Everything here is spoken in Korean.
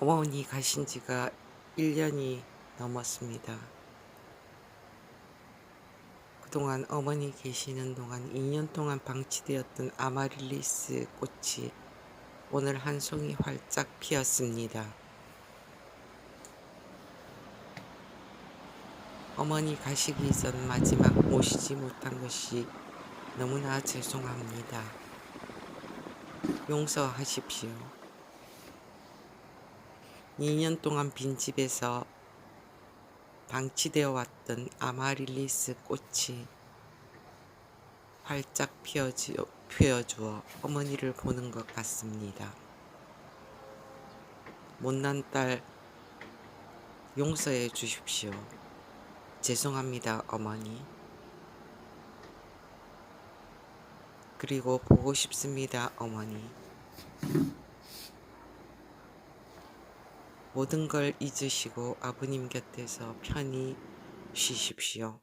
어머니 가신 지가 1년이 넘었습니다. 그동안 어머니 계시는 동안 2년 동안 방치되었던 아마릴리스 꽃이 오늘 한 송이 활짝 피었습니다. 어머니 가시기 전 마지막 모시지 못한 것이 너무나 죄송합니다. 용서하십시오. 2년 동안 빈집에서 방치되어 왔던 아마릴리스 꽃이 활짝 피어주, 피어주어 어머니를 보는 것 같습니다. 못난 딸 용서해 주십시오. 죄송합니다, 어머니. 그리고 보고 싶습니다, 어머니. 모든 걸 잊으시고 아버님 곁에서 편히 쉬십시오.